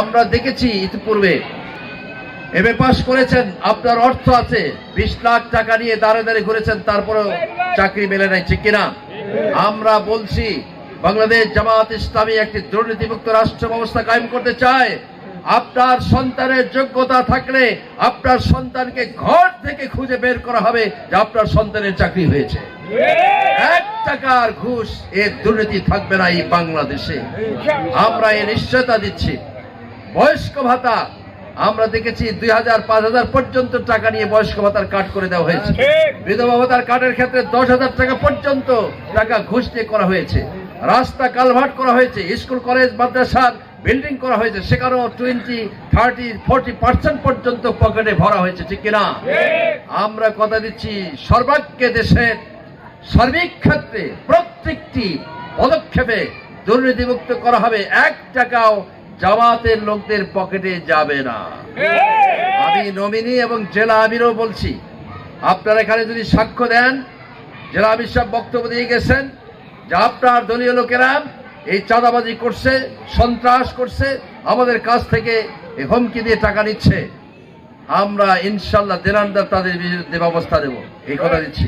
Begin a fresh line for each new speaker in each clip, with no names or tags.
আমরা দেখেছি ইতিপূর্বে। এমএ পাস করেছেন, আপনার অর্থ আছে। বিশ লাখ টাকা নিয়ে দাঁড়ে দাঁড়িয়ে ঘুরেছেন, তারপরেও চাকরি মেলে নাই, ঠিক কিনা? আমরা বলছি, বাংলাদেশ জামাত ইসলামী একটি দুর্নীতিমুক্ত রাষ্ট্র ব্যবস্থা কায়েম করতে চায়। আপনার সন্তানের যোগ্যতা থাকলে আপনার সন্তানকে ঘর থেকে খুঁজে বের করা হবে, যে আপনার সন্তানের চাকরি হয়েছে। এক টাকার ঘুষ এর দুর্নীতি থাকবে না এই বাংলাদেশে। আমরা এর নিশ্চয়তা দিচ্ছি। বয়স্ক ভাতা আমরা দেখেছি দুই হাজার পাঁচ হাজার পর্যন্ত টাকা নিয়ে বয়স্ক ভাতার কাট করে দেওয়া হয়েছে। বিধবা ভাতার কার্ডের ক্ষেত্রে দশ হাজার টাকা পর্যন্ত টাকা ঘুষ দিয়ে করা হয়েছে। রাস্তা কালভার্ট করা হয়েছে স্কুল কলেজ মাদ্রাসার বিল্ডিং করা হয়েছে সেখানেও টোয়েন্টি থার্টি ফোর্টি পার্সেন্ট পর্যন্ত পকেটে ভরা হয়েছে ঠিক কিনা? আমরা কথা দিচ্ছি সর্বাগ্যে দেশের সার্বিক ক্ষেত্রে প্রত্যেকটি পদক্ষেপে দুর্নীতিমুক্ত করা হবে। এক টাকাও জামাতের লোকদের পকেটে যাবে না। আমি নমিনি এবং জেলা আমিরও বলছি আপনারা এখানে যদি সাক্ষ্য দেন জেলা আমির সাহেব বক্তব্য দিয়ে গেছেন যে আপনার দলীয় লোকেরা এই চাঁদাবাজি করছে সন্ত্রাস করছে আমাদের কাছ থেকে এই হুমকি দিয়ে টাকা নিচ্ছে। আমরা ইনশাল্লাহ দেনান্দার তাদের বিরুদ্ধে ব্যবস্থা দেব এই কথা দিচ্ছি।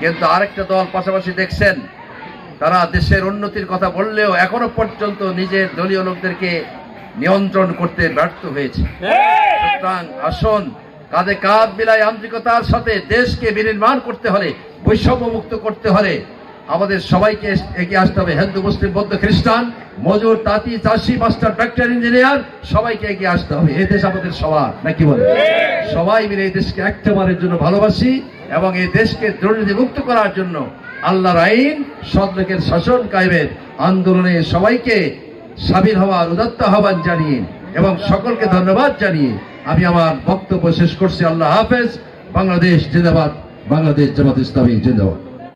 কিন্তু আরেকটা দল পাশাপাশি দেখছেন তারা দেশের উন্নতির কথা বললেও এখনও পর্যন্ত নিজের দলীয় লোকদেরকে নিয়ন্ত্রণ করতে ব্যর্থ হয়েছে। সুতরাং আসুন, কাঁধে কাঁধ মিলাই আন্তরিকতার সাথে দেশকে বিনির্মাণ করতে হলে বৈষম্য মুক্ত করতে হলে আমাদের সবাইকে এগিয়ে আসতে হবে। হিন্দু, মুসলিম, বৌদ্ধ, খ্রিস্টান, মজুর, তাঁতি, চাষি, মাস্টার ডাক্তার ইঞ্জিনিয়ার, সবাইকে এগিয়ে আসতে হবে। এই দেশ আমাদের সবার নাকি বলে সবাই মিলে এই দেশকে একটাবারের জন্য ভালোবাসি এবং এই দেশকে দুর্নীতি মুক্ত করার জন্য আল্লাহর আইন সদলোকের শাসন কায়েমের আন্দোলনে সবাইকে সাবির হওয়ার উদাত্ত আহ্বান জানিয়ে এবং সকলকে ধন্যবাদ জানিয়ে আমি আমার বক্তব্য শেষ করছি। আল্লাহ হাফেজ। বাংলাদেশ জিন্দাবাদ। বাংলাদেশ জামাত ইসলামী জিন্দাবাদ।